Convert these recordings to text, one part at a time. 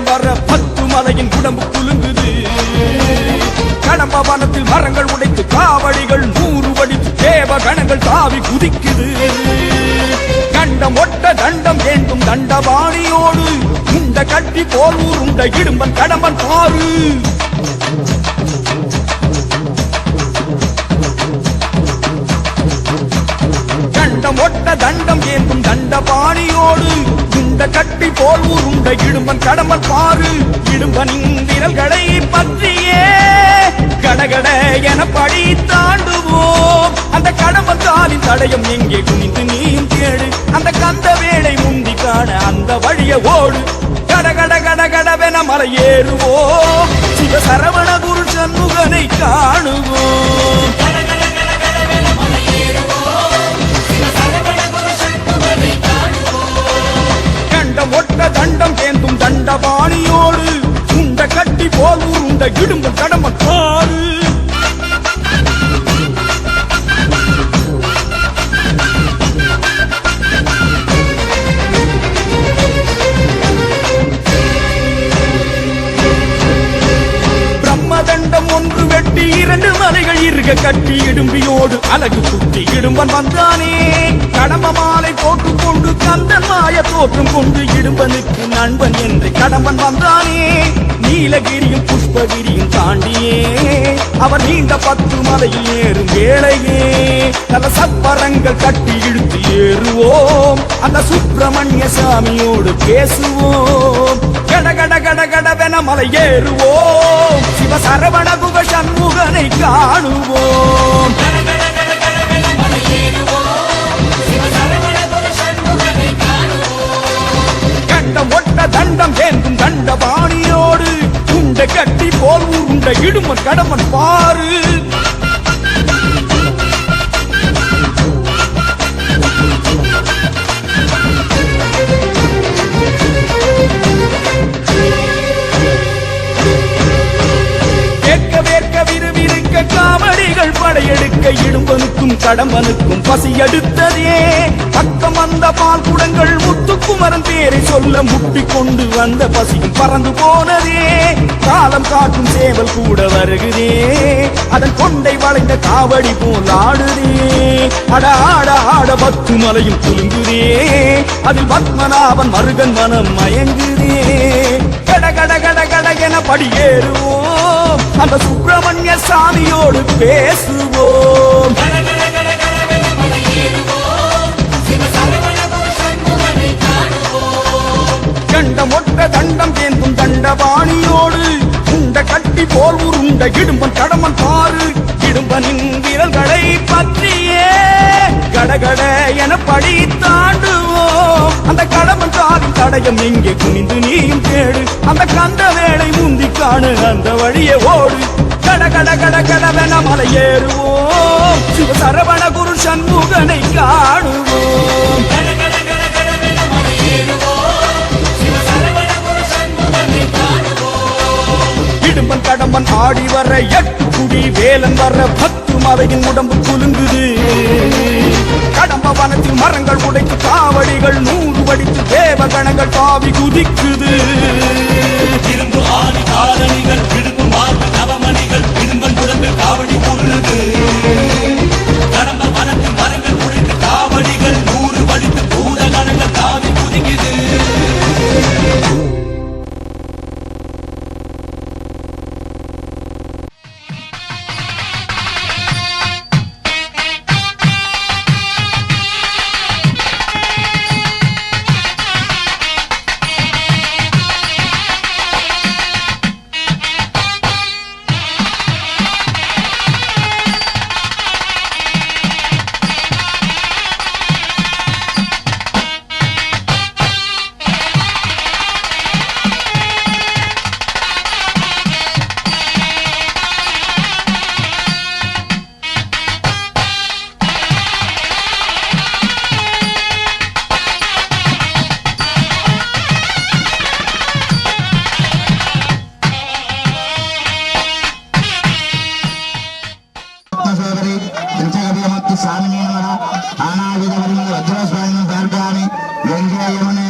வேலன் வர பத்து மலையின் உடம்பு குலுங்குது. கடம்ப வனத்தில் மரங்கள் உடைத்து காவடிகள் நூறு வடித்து தேவ கணங்கள் தாவி குதிக்குது. கண்டம் ஒட்ட தண்டம் வேண்டும் தண்டபாணியோடு உண்ட கட்டி போல் உருண்ட இடும்பன் கடம்பன் பாரு. கண்டம் ஒட்ட தண்டம் ஏந்தும் தண்டபாணியோடு உருண்ட கட்டி போல் உருண்ட இடும்பன் கடம்பன் பாரு இடும்பனின் விரல்களை பற்றியே கடகட என படி தாண்டுவோம். அந்த கடம்பன் காலின் தடயம் எங்கே குனிந்து நீயும் கேடு அந்த கந்த வேலை முந்தி காண அந்த வழிய ஓடு. கடகட கடகடவென மலை ஏறுவோம். சிவ சரவண குரு சண்முகனை காணுவோம். கண்ட ஒட்ட தண்டம் கேந்தும் தண்டபாணியோடு. உண்ட கட்டி போல் உருண்ட இடும்பு கடம ஒன்று வெட்டி இரண்டு மலைகள் இருக கட்டி இடும்பியோடு அழகு குத்தி இடும்பன் வந்தானே. கடம்ப மாலை போட்டுக் கொண்டு கந்தன் மாய தோற்றம் கொண்டு இடும்பனுக்கு நண்பன் என்று கடம்பன் வந்தானே. நீலகிரியும் புஷ்பகிரியும் தாண்டியே அவர் நீண்ட பத்து மலையில் ஏறும் வேளையே. நல்ல சப்பரங்கள் கட்டி இழுத்து ஏறுவோம். அந்த சுப்பிரமணிய சாமியோடு பேசுவோம். கட கட கட கடவென மலை ஏறுவோம். சிவ சரவண குக சண்முகனை காணுவோம். கண்டம் ஒட்ட தண்டம் ஏந்தும் தண்டபாணியோடு. உண்ட கட்டி போல் உண்ட இடுமன் கடமன் பாரு காவடிகள் படையெடுக்க இடும்பனுக்கும் கடம்பனுக்கும் பசி எடுத்ததே. பக்கம் அந்த பால் குடங்கள் குமரன் பேரை சொல்ல முட்டி கொண்டு வந்த பசியும் பறந்து போனதே. காலம் காட்டும் சேவல் கூட வருகிறே அதன் கொண்டை வளைந்த காவடி போல் ஆடுதே. அட ஆட ஆட பத்து மலையும் குலுங்குதே. அதில் பத்மநாபன் மருகன் மனம் மயங்குதே. கட கட கட கட என படியேறுவோம். அந்த சுப்பிரமணிய சாமியோடு பேசுவோம். தண்டம் ஒட்ட தண்டம் தேந்தும் தண்டபாணியோடு. உண்ட கட்டி போல் உருண்ட இடும்பன் கடமன் பாரு இடும்பனின் விரல்களை பற்றியே கடகட என படி தாண்டுவோம். அந்த கடமன் காலின் தடயம் எங்கே குனிந்து நீயும் தேடு. அந்த கந்த வேலை முந்தி காணு அந்த வழியே ஓடு. கட கட கட கடவென மலை ஏறுவோம். சிவ சரவண குரு சண்முகனை காணுவோம். இடும்பன் ஆடி வர எட்டு வேலன் வர பத்து மலையின் உடம்பு குலுங்குது. கடம்ப வனத்தில் மரங்கள் உடைத்து காவடிகள் நூறு வடித்து தேவ கணங்கள் தாவி குதிக்குது. இரும்பு ஆணி காலணிகள் விடுப்பு மார்பு நவமணிகள் விரும்பன் உடம்பில் காவடி பொருளுது கடம்ப வனத்தில் சாமி ஆனா விதவரின் வஜ்ரஸ்வாமி பார்க்காமி வெங்காயமனே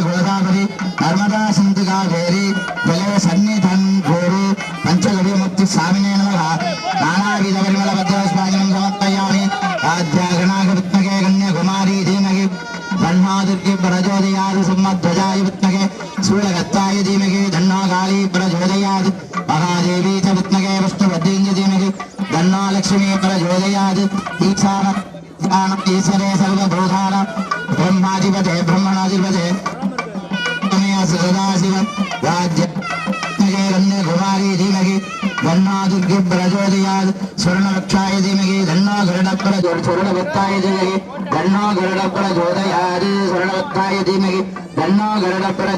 சுரணவக்ஷாய தீமகி தன்னா கருடப்பட சுரணவத்தாய தீமகி தன்னா கருடப்பட ஜோதயாது சுரணவத்தாய தீமகி தன்னா கருடப்பட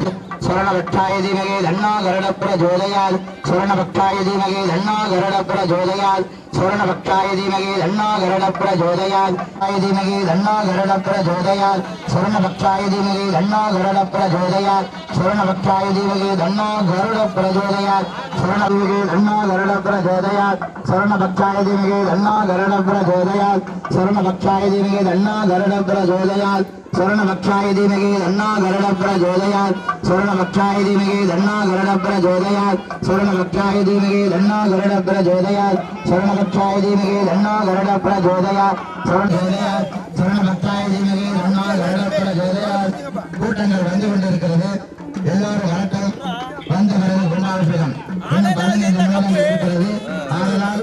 சுரணபக்தாய தீமகே தண்ணாகரணபுர ஜோதையால் சுரணபக்தாய தீமகே தண்ணாகரணபுர ஜோதையால் சுரணபக்தாய தீமகே தண்ணாகரணபுர ஜோதையால் ஆய தீமகே தண்ணாகரணபுர ஜோதையால் சுரணபக்தாய தீமகே தண்ணாகரணபுர ஜோதையால் சுரணபக்தாய தீமகே தண்ணாகரணபுர ஜோதையால் சுரணமிகு தண்ணாகரணபுர ஜோதையால் சுரணபக்தாய தீமகே தண்ணாகரணபுர ஜோதையால் சுரணபக்தாய தீமகே தண்ணாகரணபுர ஜோதையால் சுரணபக்ஷாய தீமகே தன்னா கருடப்ர ஜோதயாத் சுரணபக்ஷாய தீமகே தன்னா கருடப்ர ஜோதயாத் சுரணபக்ஷாய தீமகே தன்னா கருடப்ர ஜோதயாத் சுரணபக்ஷாய தீமகே தன்னா கருடப்ர ஜோதயாத் சுரண ஜோதயாத் சுரணபக்ஷாய தீமகே கூட்டங்கள் வந்து கொண்டிருக்கிறது எல்லாரும் வரட்டும் இருக்கிறது ஆதலால்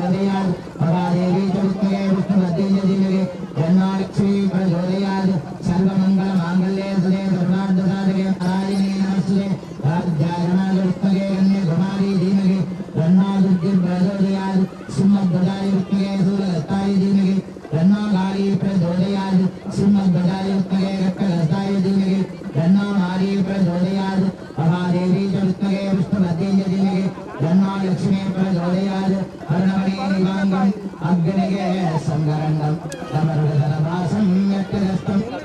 Ahora estamos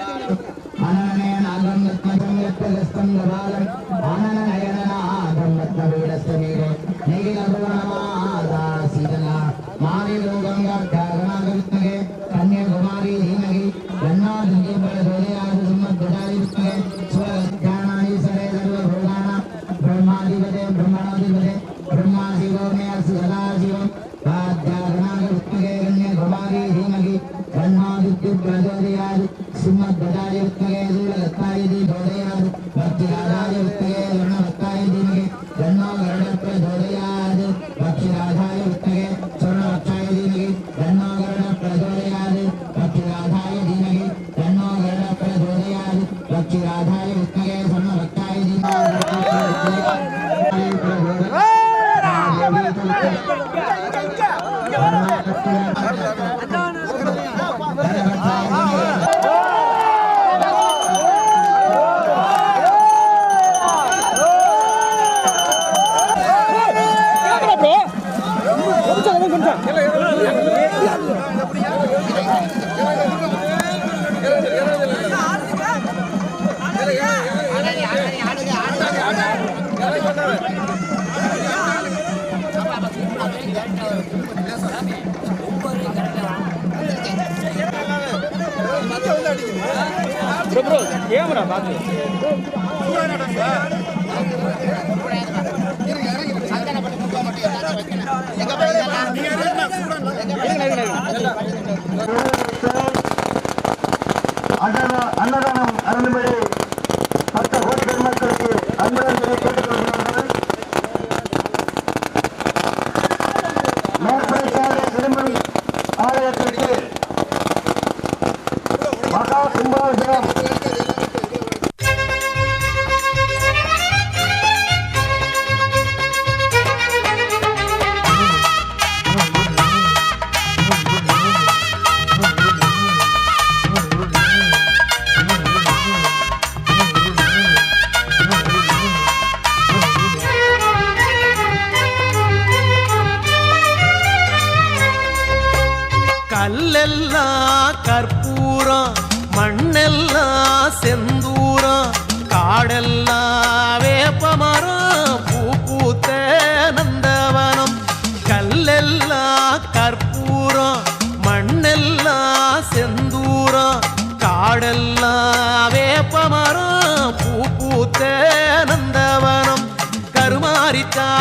அன்னதான அன்னதானம்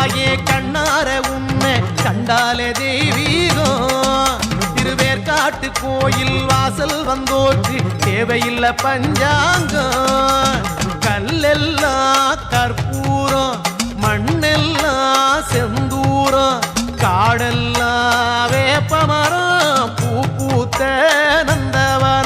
தாயே கண்ணார உன்னை கண்டாலே தெய்வீகம் திருவேற்காட்டு கோயில் வாசல் வந்தோற்று தேவையில்லை பஞ்சாங்கம். கல்லெல்லாம் கற்பூரம் மண்ணெல்லாம் செந்தூரம் காடெல்லாம் வேப்பமரம் பூ பூத்த நந்தவனம்.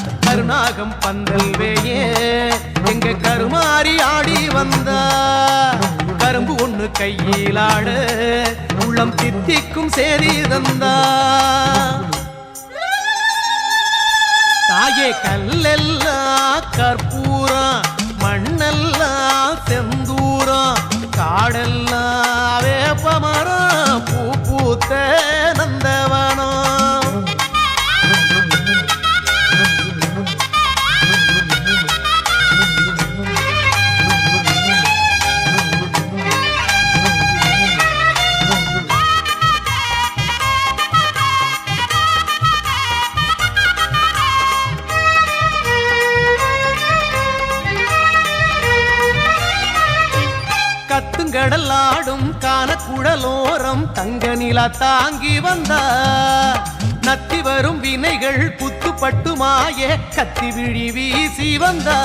கருணாகம் பந்தல் வேயே. எங்க கருமாறி ஆடி வந்தா கரும்பு ஒண்ணு கையிலாடு உள்ளம் தித்திக்கும் சேரி தந்தா. தாயே கல்லெல்லாம் கற்பூரம் மண்ணெல்லாம் செந்தூரம் காடெல்லாம் கத்துங்கடல் ஆடும் கானக்குழலோரம் தங்க நிலா தாங்கி வந்தா. நத்தி வரும் வினைகள் குத்துப்பட்டு மாய கத்தி விழி வீசி வந்தா.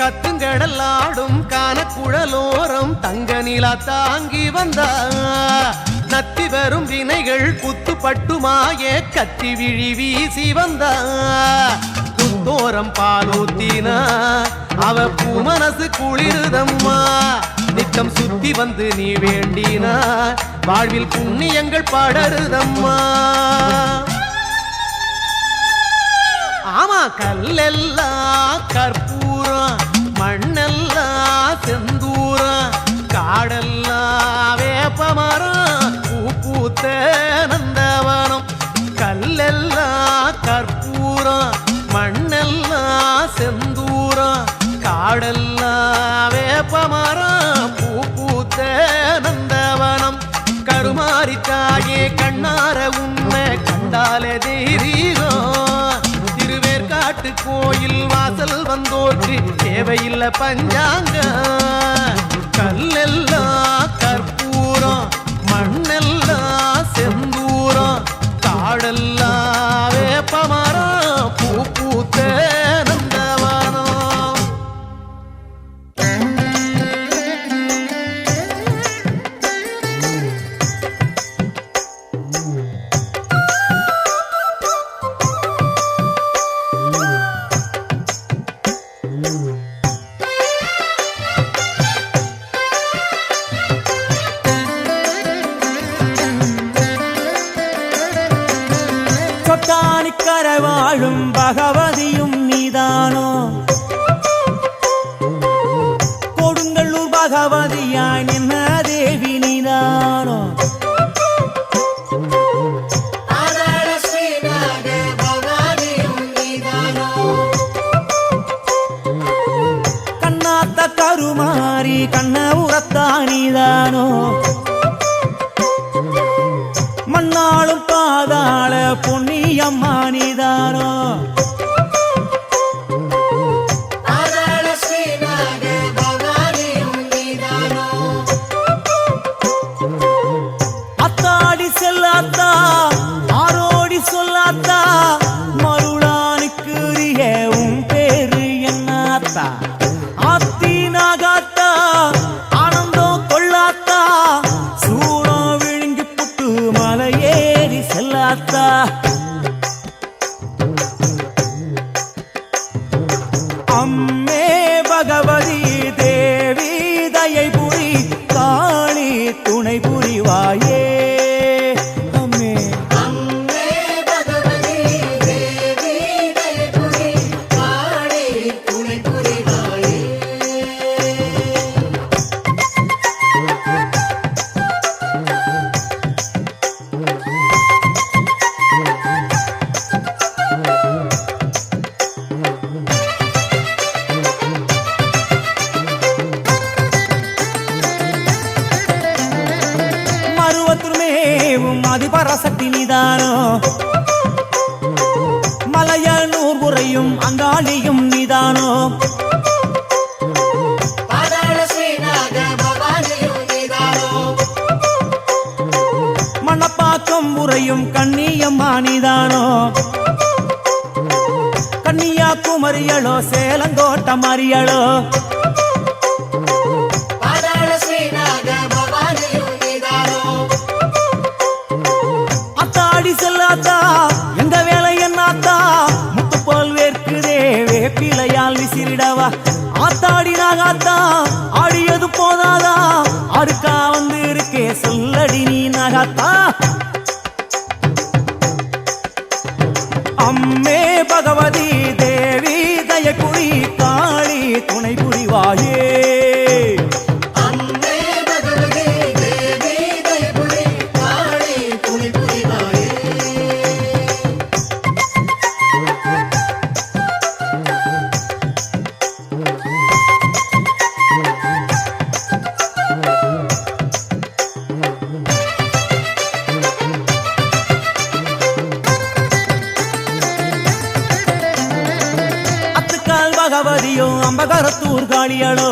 கத்துங்கடல் ஆடும் கானக்குழலோரம் தங்க நிலா தாங்கி வந்தா. நத்தி வரும் வினைகள் குத்துப்பட்டு மாய கத்தி விழி வீசி வந்தா. குத்தோரம் பாலூத்தினா அவ பூ மனசு குளிருதம்மா. நித்தம் சுத்தி வந்து நீ வேண்டினா வாழ்வில் புண்ணியங்கள் படருதம்மா. ஆமா கல்லெல்லாம் கற்பூரம் மண்ணெல்லாம் செந்தூரம் காடெல்லாம் வேப்பமரம் பூ பூத்த நந்தவனம். கல்லெல்லாம் கற்பூரம் மண்ணெல்லாம் செந்தூரா காடெல்லாம் வேப்பமரம் பூ பூத்த நந்தவனம். கருமாரி தாயே கண்ணார உண்மை கண்டாலே தெய்வீகம். திருவேற்காட்டு கோயில் வாசல் வந்தோர்க்கு தேவையில்லை பஞ்சாங்க கல்லெல்லாம் கற்பூரம் மண்ணெல்லாம் செந்தூரம் காடெல்லாம் சொட்டானிக்கரை வாழும் பகவதியும் நீதானோ? ஓட்டம் அறியளோ அத்தாடி செல்லாத்தா? எங்க வேலை என்னாத்தா முத்து போல் வேர்க்குதே வேப்பிலையால் விசிறிடவா? ஆத்தாடி நாகாத்தா? ஆடியது போதாதா? அடுக்கா வந்து இருக்கே சொல்லடி துணை புரிவாயே? ಗಾಳಿಯಾಳೋ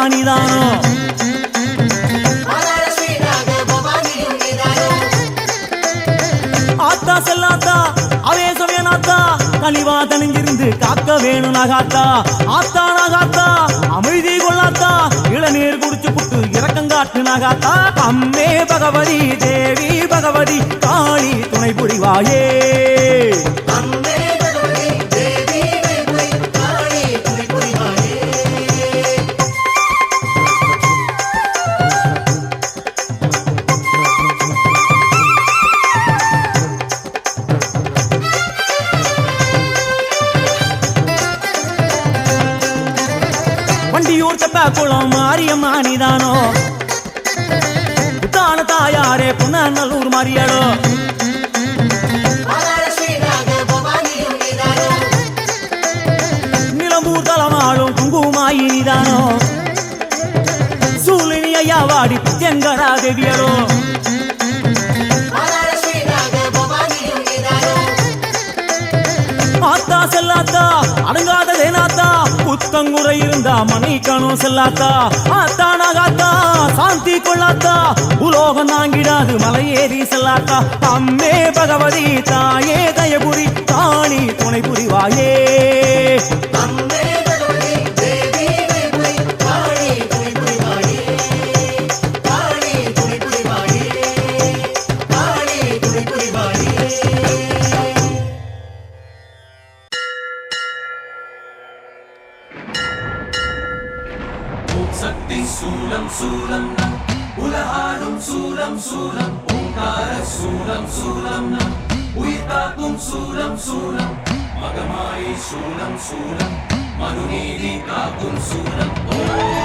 பவானிதானோ ஆத்தா செல்லாத்தா அவேசம் ஏனாத்தா கழிவா தனிஞ்சிருந்து காக்க வேணும் நகாத்தா. ஆத்தா நகாத்தா அமைதி கொள்ளாத்தா இளநீர் குடிச்சு புட்டு இறக்கங்காட்டு நகாத்தா. அம்மே பகவதி தேவி பகவதி காளி துணை புரிவாயே. அம்மே முண்டா குளம் மாரியம்மானிதானோ தான தாயாரே புன்னல்லூர் மாறியாடோ நிலம்பூர் தளமாளும் குங்குமாயினிதானோ சூழினி ஐயா வாடி புத்தியங்கரா தேவியடோ? அடங்காத புத்தங்குறை இருந்தா மன்னிக்கணும் செல்லாத்தா ஆத்தா சாந்தி கொள்ளாத்தா உலோகம் தாங்கிடாது மலையேறி செல்லாத்தா. அம்மே பகவதி தாயே தயபுரி தாணி துணை புரிவாயே அம்மே sulang-sulang Manunili ka kung sulang oh.